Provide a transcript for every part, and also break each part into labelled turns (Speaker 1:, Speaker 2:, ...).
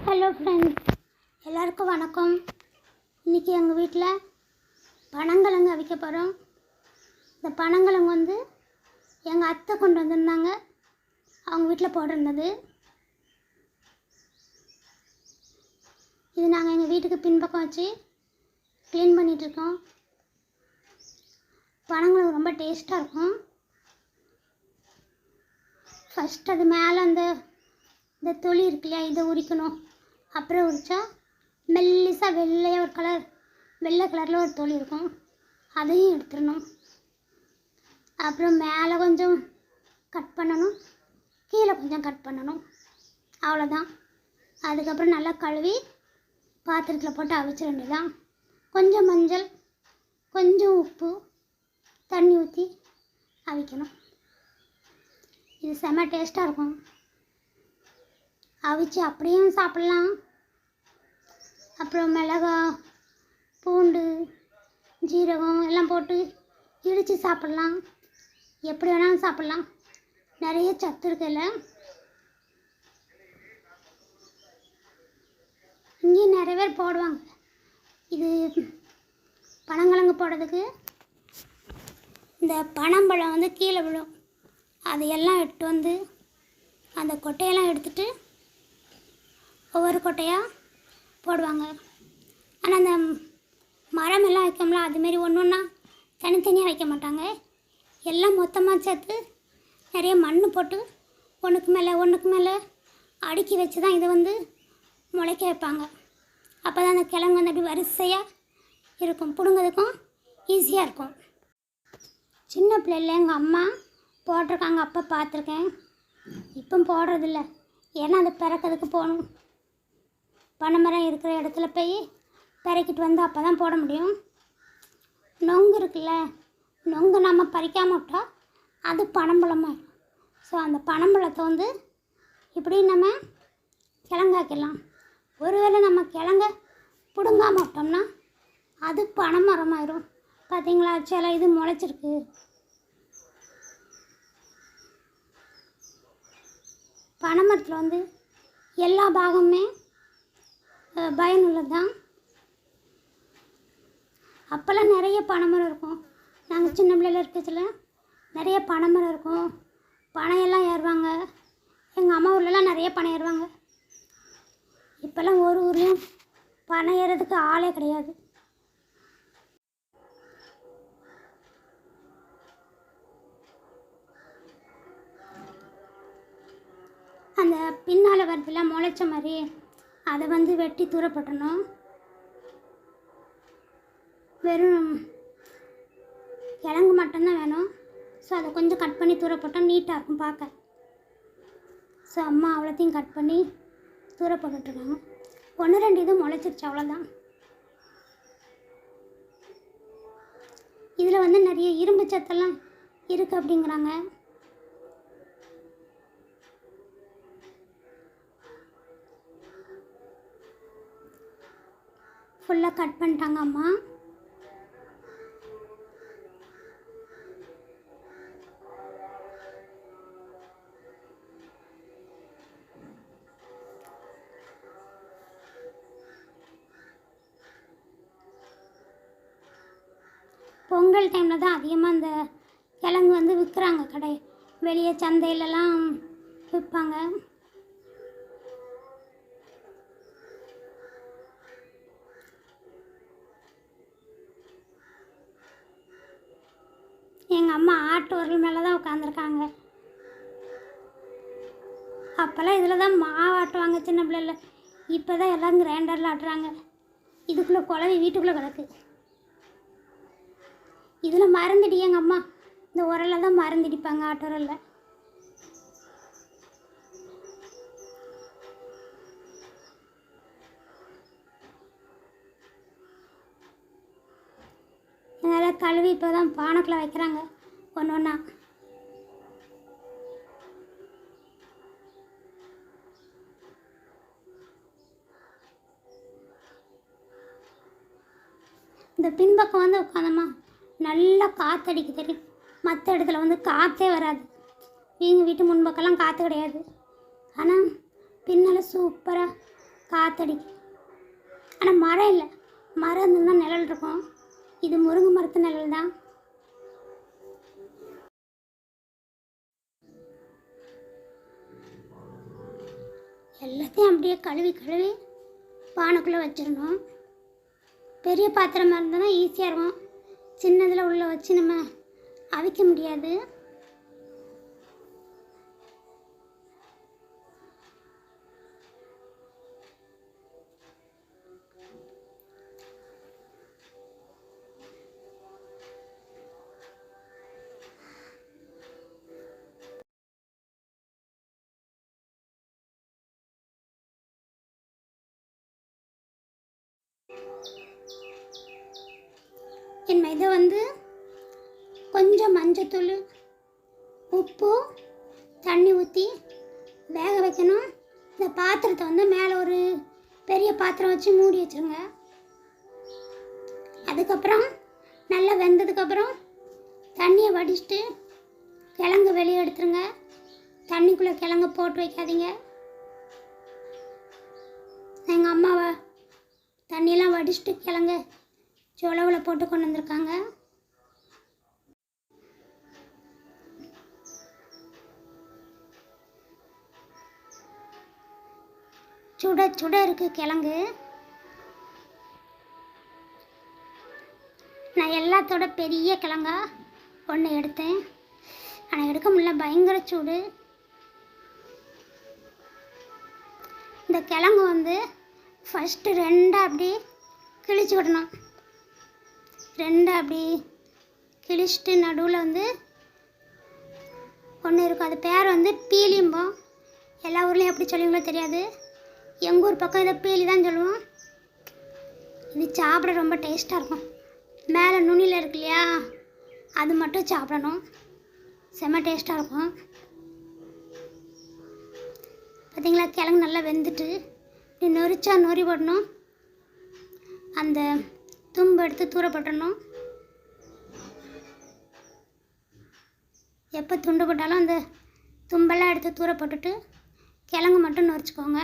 Speaker 1: Hello friends எல்லாருக்கும் வணக்கம். இன்றைக்கி எங்கள் வீட்டில் பனங்கிழங்கு அவிக்க போகிறோம் இந்த பனங்கிழங்கு வந்து எங்கள் அத்தை கொண்டு வந்திருந்தாங்க. அவங்க வீட்டில் போட்டிருந்தது. இது நாங்கள் எங்கள் வீட்டுக்கு பின்பக்கம் வச்சு க்ளீன் பண்ணிகிட்ருக்கோம் பனங்கிழங்கு ரொம்ப டேஸ்ட்டாக இருக்கும். ஃபஸ்ட் அது மேலே அந்த இந்த தொழில் இருக்கு இல்லையா இதை உரிக்கணும். அப்புறம் உரித்தா மெல்லிசாக வெள்ளையாக ஒரு கலர் வெள்ளை கலரில் ஒரு தொழில் இருக்கும். அதையும் எடுத்துடணும். அப்புறம் மேலே கொஞ்சம் கட் பண்ணணும். கீழே கொஞ்சம் கட் பண்ணணும். அவ்வளோதான் அதுக்கப்புறம் நல்லா கழுவி பாத்திரத்தில் போட்டு அவிச்சிட வேண்டியதான் கொஞ்சம் மஞ்சள் கொஞ்சம் உப்பு தண்ணி ஊற்றி அவிக்கணும். இது செம்ம டேஸ்ட்டாக இருக்கும். அவிச்சு அப்படியும் சாப்பிட்லாம். அப்புறம் மிளகா பூண்டு ஜீரகம் எல்லாம் போட்டு இடித்து சாப்பிட்லாம். எப்படி வேணாலும் சாப்பிட்லாம். நிறைய சத்து இருக்குல்ல. இங்கேயும் நிறைய பேர் போடுவாங்க. இது பனங்கிழங்கு போடுறதுக்கு இந்த பனம்பழம் வந்து கீழே விழும். அதையெல்லாம் எடுத்து வந்து அந்த கொட்டையெல்லாம் எடுத்துகிட்டு ஒவ்வொரு கொட்டையாக போடுவாங்க. ஆனால் அந்த மரம் எல்லாம் வைக்கோம்ல அதுமாரி ஒன்று ஒன்றா தனித்தனியாக வைக்க மாட்டாங்க. எல்லாம் மொத்தமாக சேர்த்து நிறைய மண் போட்டு ஒன்றுக்கு மேலே ஒன்றுக்கு மேலே அடுக்கி வச்சு தான் இதை வந்து முளைக்க வைப்பாங்க. அப்போ தான் அந்த கிழங்கு வந்து அப்படி வரிசையாக இருக்கும். பிடுங்கிறதுக்கும் ஈஸியாக இருக்கும். சின்ன பிள்ளைல எங்கள் அம்மா போட்டிருக்காங்க. அப்போ பார்த்துருக்கேன். இப்போ போடுறதில்ல. ஏன்னா அது பிறக்கிறதுக்கு போகணும். பனைமரம் இருக்கிற இடத்துல போய் பிறக்கிட்டு வந்து அப்போ தான் போட முடியும். நொங்கு இருக்குல்ல நொங்கு நம்ம பறிக்காம விட்டால் அது பனம்பழமாயிடும் ஸோ அந்த பனம்பழத்தை வந்து இப்படி நம்ம கிழங்காக்கிடலாம். ஒருவேளை நம்ம கிழங்க பிடுங்காம விட்டோம்னா அது பனைமரமாயிரும். பார்த்தீங்களா சில இது முளைச்சிருக்கு. பனைமரத்தில் வந்து எல்லா பாகமுமே பயனுள்ளது தான் அப்போல்லாம் நிறைய பனைமரம் இருக்கும். நாங்கள் சின்ன பிள்ளையில இருக்கிறதுல நிறைய பனைமரம் இருக்கும். பனையெல்லாம் ஏறுவாங்க. எங்கள் அம்மா ஊர்லலாம் நிறைய பனை ஏறுவாங்க. இப்போல்லாம் ஒரு ஊர்லேயும் பனை ஏறதுக்கு ஆளே கிடையாது. அந்த பின்னால் வரதுல முளைச்ச மாதிரி அதை வந்து வெட்டி தூரப்பட்டணும். வெறும் கிழங்கு மட்டும்தான் வேணும். ஸோ அதை கொஞ்சம் கட் பண்ணி தூரப்பட்டோம் நீட்டாக இருக்கும் பார்க்க. ஸோ அம்மா அவ்வளோத்தையும் கட் பண்ணி தூரப்பட்டுருக்காங்க ஒன்று ரெண்டு இது முளைச்சிருச்சு அவ்வளோதான் இதில் வந்து நிறைய இரும்பு சத்தெல்லாம் இருக்குது அப்படிங்கிறாங்க. ஃபுல்லாக கட் பண்ணிட்டாங்க அம்மா பொங்கல் டைமில் தான் அதிகமாக அந்த கிழங்கு வந்து விற்கிறாங்க கடை வெளியே சந்தையிலலாம் விற்பாங்க எங்கள் அம்மா ஆட்டு உரல் மேலே தான் உட்காந்துருக்காங்க அப்போல்லாம் இதில் தான் மாவு ஆட்டுவாங்க சின்ன பிள்ளைல. இப்போ தான் எல்லாம் கிரைண்டரில் ஆட்டுறாங்க. இதுக்குள்ளே குழவி வீட்டுக்குள்ளே கிடக்கு. இதில் மருந்துடி எங்கள் அம்மா? இந்த உரலில் தான் மருந்திடிப்பாங்க ஆட்டு உரலில். அதனால் கழுவி இப்போ தான் பானக்கில் வைக்கிறாங்க. ஒன்று ஒன்றா இந்த பின்பக்கம் வந்து உட்காந்தோமா நல்லா காற்றடிக்க தெரியும். மற்ற இடத்துல வந்து காற்றே வராது. எங்கள் வீட்டு முன்பக்கெல்லாம் காற்று கிடையாது. ஆனால் பின்னால் சூப்பராக காற்றடிக்கு ஆனால் மரம் இல்லை. மரம் இருந்தால் நிழல் இருக்கும். இது முருங்கை மரத்து நிழல் தான். எல்லாத்தையும் அப்படியே கழுவி கழுவி பானைக்குள்ளே வச்சிடணும். பெரிய பாத்திரமாக இருந்ததுன்னா ஈஸியாக இருக்கும். சின்னதில் உள்ள வச்சு நம்ம அவிக்க முடியாது. என் இதை வந்து கொஞ்சம் மஞ்சத்தூள் உப்பு தண்ணி ஊற்றி வேக வைக்கணும். இந்த பாத்திரத்தை வந்து மேலே ஒரு பெரிய பாத்திரம் வச்சு மூடி வச்சுருங்க. அதுக்கப்புறம் நல்லா வெந்ததுக்கப்புறம் தண்ணியை வடிச்சிட்டு கிழங்கு வெளியே எடுத்துருங்க. தண்ணிக்குள்ளே கிழங்கு போட்டு வைக்காதீங்க. எங்கள் அம்மாவை தண்ணியெல்லாம் வடிச்சிட்டு கிழங்கு சொலவில் போட்டு கொண்டு வந்திருக்காங்க. சுட சுட இருக்கு கிழங்கு. நான் எல்லாத்தோட பெரிய கிழங்கா ஒன்று எடுத்தேன். ஆனால் எடுக்க முடியல பயங்கர சூடு. இந்த கிழங்கு வந்து ஃபஸ்ட்டு ரெண்டாக அப்படி கிழிச்சு விடணும். ரெண்டாக அப்படி கிழிச்சிட்டு நடுவில் வந்து ஒன்று இருக்கும். அது பேர் வந்து பீலிம்போம். எல்லா ஊர்லேயும் எப்படி சொல்லுவீங்களோ தெரியாது. எங்கள் ஊர் பக்கம் இதை பீலி தான் சொல்லுவோம். இது சாப்பிட ரொம்ப டேஸ்ட்டாக இருக்கும். மேலே நுனியில் இருக்கு இல்லையா? அது மட்டும் சாப்பிடணும். செம்ம டேஸ்ட்டாக இருக்கும். பார்த்தீங்களா கிழங்கு நல்லா வெந்துட்டு இப்படி நொரிச்சா நொறி போடணும் அந்த தும்பு எடுத்து தூர எப்போ துண்டு போட்டாலும் அந்த தும்பெல்லாம் எடுத்து தூர போட்டுட்டு கிழங்கு மட்டும் நொறிச்சிக்கோங்க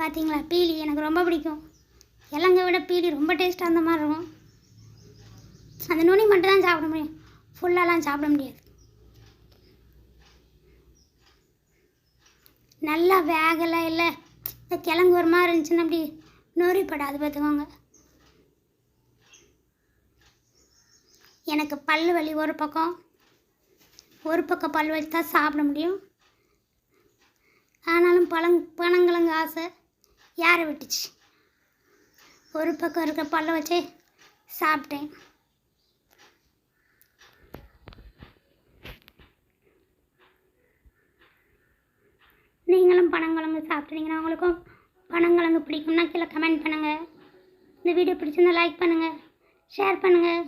Speaker 1: பார்த்தீங்களா பீலி எனக்கு ரொம்ப பிடிக்கும். கிழங்கை விட பீலி ரொம்ப டேஸ்ட்டாக அந்த மாதிரி இருக்கும். அந்த நுனி மட்டும் தான் சாப்பிட முடியும். ஃபுல்லாலாம் சாப்பிட முடியாது. நல்லா வேகலை இல்லை. இந்த கிழங்கு ஒரு மாதிரி இருந்துச்சுன்னா அப்படி நொறிப்படாது பார்த்துக்கோங்க. எனக்கு பல் வலி ஒரு பக்கம். ஒரு பக்கம் பல் வலி தான் சாப்பிட முடியும். ஆனாலும் பழங் பணங்கிழங்கு ஆசை யாரை விட்டுச்சு? ஒரு பக்கம் இருக்கிற பல்ல வச்சே சாப்பிட்டேன். நீங்களும் பனங்கிழங்கு சாப்பிட்றீங்கன்னா உங்களுக்கும் பனங்கிழங்கு பிடிக்கும்னா கீழே கமெண்ட் பண்ணுங்கள் இந்த வீடியோ பிடிச்சிருந்தா லைக் பண்ணுங்கள் ஷேர் பண்ணுங்கள்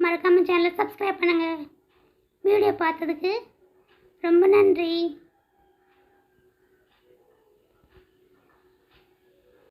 Speaker 1: மறக்காமல் சேனலை சப்ஸ்கிரைப் பண்ணுங்கள் வீடியோ பார்த்ததுக்கு ரொம்ப நன்றி.